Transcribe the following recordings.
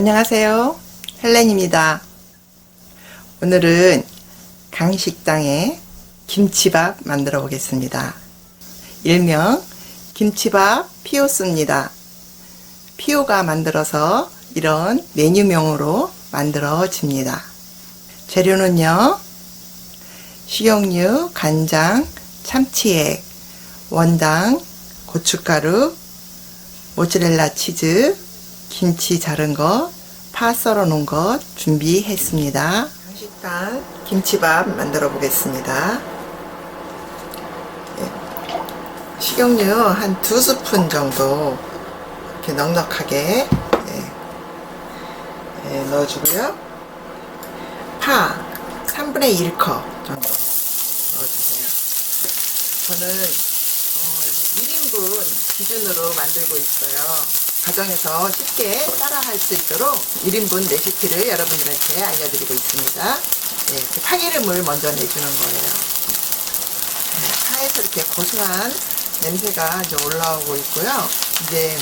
안녕하세요. 헬렌입니다. 오늘은 강식당의 김치밥 만들어 보겠습니다. 일명 김치밥 피오스입니다. 피오가 만들어서 이런 메뉴명으로 만들어집니다. 재료는요. 식용유, 간장, 참치액, 원당, 고춧가루, 모짜렐라 치즈, 김치 자른 것, 파 썰어 놓은 것 준비했습니다. 식당 김치밥 만들어 보겠습니다. 예, 식용유 한 두 스푼 정도 이렇게 넉넉하게 예, 예, 넣어주고요. 파 3분의 1컵 정도 넣어주세요. 저는 어, 1인분 기준으로 만들고 있어요. 가정에서 쉽게 따라할 수 있도록 1인분 레시피를 여러분들한테 알려드리고 있습니다. 네, 파기름을 먼저 내주는 거예요. 네, 파에서 이렇게 고소한 냄새가 이제 올라오고 있고요. 이제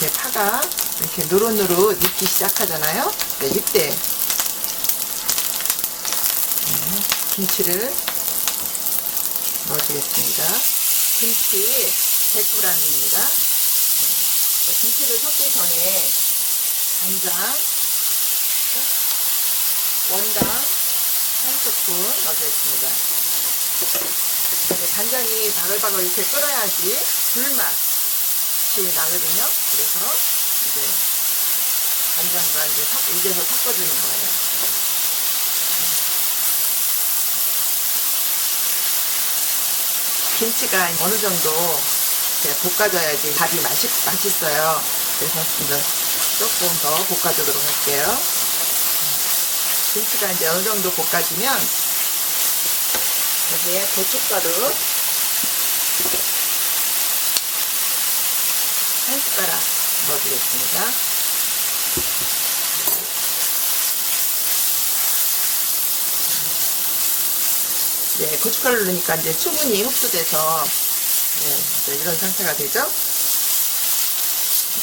이렇게 파가 이렇게 누르누르 익기 시작하잖아요. 네, 이때 네, 김치를 넣어주겠습니다. 김치 100g입니다. 김치를 섞기 전에 간장, 원당 한 스푼 넣어주겠습니다. 간장이 바글바글 이렇게 끓어야지 불맛이 나거든요. 그래서 이제 간장과 이제 섞, 입에서 섞어주는 거예요. 김치가 어느 정도 이렇게 볶아줘야지 밥이 맛있, 맛있어요. 그래서 이제 조금 더 볶아주도록 할게요. 김치가 이제 어느 정도 볶아지면 여기에 고춧가루 한 숟가락 넣어주겠습니다. 네, 고춧가루 넣으니까 이제 수분이 흡수돼서 네, 이제 이런 상태가 되죠.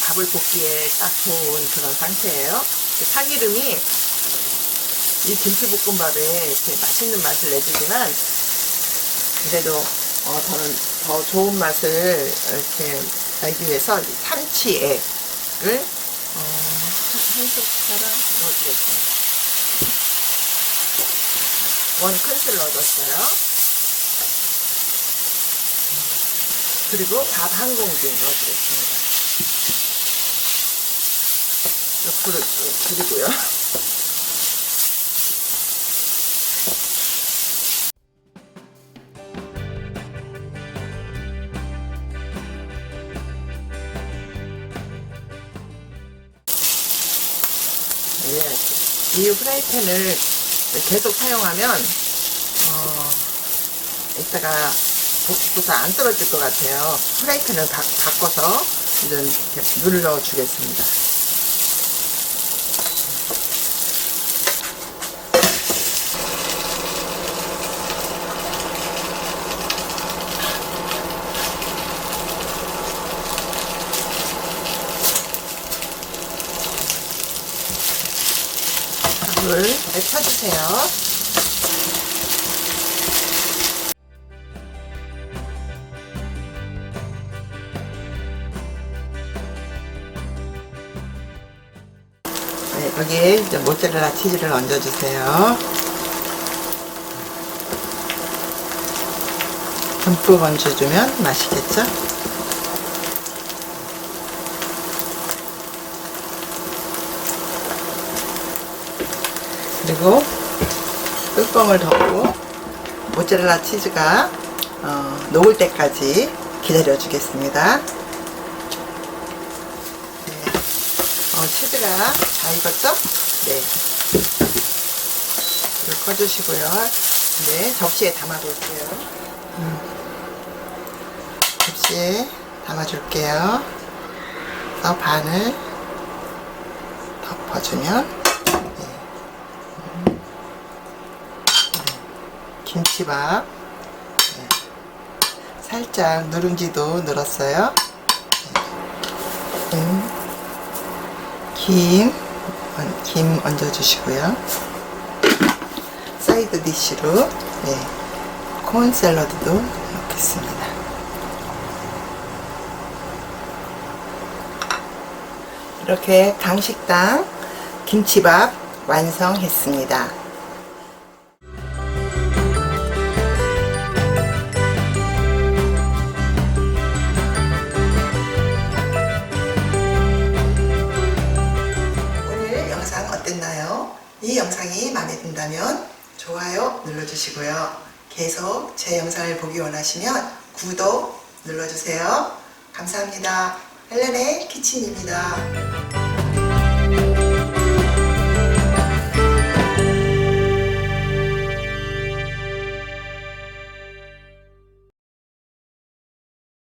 밥을 볶기에 딱 좋은 그런 상태예요. 파기름이 이 김치볶음밥에 이렇게 맛있는 맛을 내주지만 그래도 어, 저는 더 좋은 맛을 이렇게 내기 위해서 참치액을 어, 한 숟가락 넣어주겠습니다. 원 큰술 넣어줬어요. 그리고 밥 한 공기 넣어주겠습니다. 옆으로 줄이고요. 예, 이 프라이팬을 계속 사용하면 어, 이따가 볶고서 안 떨어질 것 같아요. 프라이팬을 바, 바꿔서 이런 이렇게 눌러 주겠습니다. 불을 켜주세요. 여기에 이제 모짜렐라 치즈를 얹어주세요. 듬뿍 얹어주면 맛있겠죠? 그리고 뚜껑을 덮고 모짜렐라 치즈가 어, 녹을 때까지 기다려 주겠습니다. 네. 어, 치즈가 다 익었죠? 네. 불을 꺼주시고요. 네, 접시에 담아볼게요. 음. 접시에 담아줄게요. 그래서 반을 덮어주면 김치밥 네. 살짝 누룽지도 늘었어요 김 얹- 김 얹어주시고요. 사이드 디쉬로 네, 콘 샐러드도 넣겠습니다. 이렇게 강식당 김치밥 완성했습니다. 영상이 마음에 든다면 좋아요 눌러주시고요. 계속 제 영상을 보기 원하시면 구독 눌러주세요. 감사합니다. 헬렌의 키친입니다.